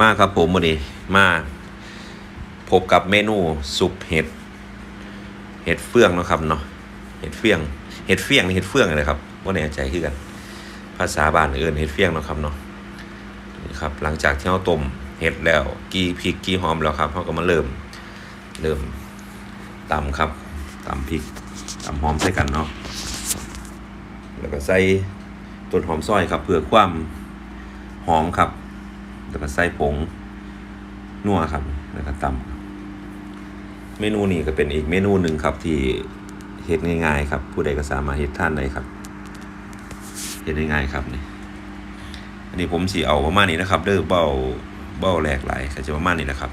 มาครับผมวันนี้มาพบกับเมนูซุปเห็ดเห็ดเฟืองนะครับเนาะเห็ดเฟืองเห็ดเฟืองนี่เห็ดเฟืองเลยครับว่าแน่ใจคือกัน ภาษาบ้านเอื่นเห็ดเฟืองนะครับเนาะนี่ครับหลังจากที่เราต้มเห็ดแล้วกีพริกกีหอมแล้วครับเขาก็มาเริ่มเริ่มตำครับตำพริกตำหอมใส่กันเนาะแล้วก็ใส่ต้นหอมซอยครับเพื่อความหอมครับ แล้วก็ใส่ผงนัวครับ แล้วก็ตำเมนูนี้ก็เป็นอีกเมนูหนึ่งครับที่เฮ็ดง่ายๆครับ ผู้ใดก็สามารถเฮ็ดท่านได้ครับเฮ็ดง่ายๆครับนี่อันนี้ผมสีเอาประมาณนี้นะครับ เด้อเบ้าเบ้าแหลกหลายก็จะประมาณนี้แหละครับ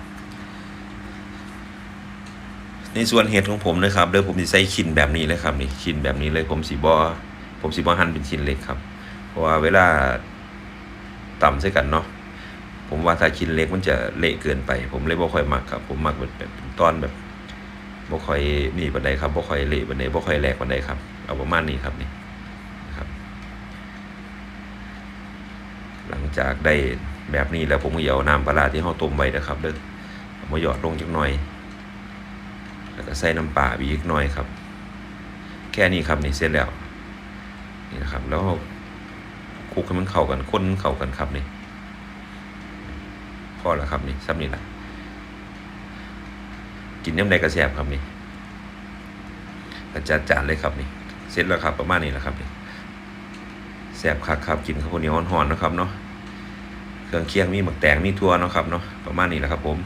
ในส่วนเห็ดของผมนะครับเด้อผมจะใส่ชิ้นแบบนี้เลยครับนี่ชิ้นแบบนี้เลยผมสีบอผมสีบอหั่นเป็นชิ้นเล็กครับ เพราะว่าเวลาต่ำใส่กันเนาะ ผมว่าถ้าชิ้นเล็กมันจะเละเกินไป ผมเลยบ่ค่อยมักครับ ผมมักแบบเป็นตอนแบบบ่ค่อยนี่ปานใดครับบ่ค่อยเละปานใดบ่ค่อยแหลกปานใดครับ เอาประมาณนี้ครับนี่นะครับ หลังจากได้แบบนี้แล้วผมก็เอาน้ำปลาที่เฮาต้มไว้นะครับเด้อเอามาหยอดลงจักหน่อย แล้วก็ใส่น้ำปลาไปอีกหน่อยครับ แค่นี้ครับนี่เสร็จแล้วนี่นะครับ แล้วคลุกให้มันเข้ากัน คนเข้ากันครับนี่ พอแล้วครับนี่ซ้ำนี่ละกินน้ำในกระแสบครับนี่กระจัดจานเลยครับนี่เสร็จแล้วครับประมาณนี้แหละครับนี่แสบคักครับกินข้าวเหนียวห่อนๆนะครับเนาะเครื่องเคียงมีหมึกแตงมีทั่วเนาะครับเนาะประมาณนี้แหละครับผม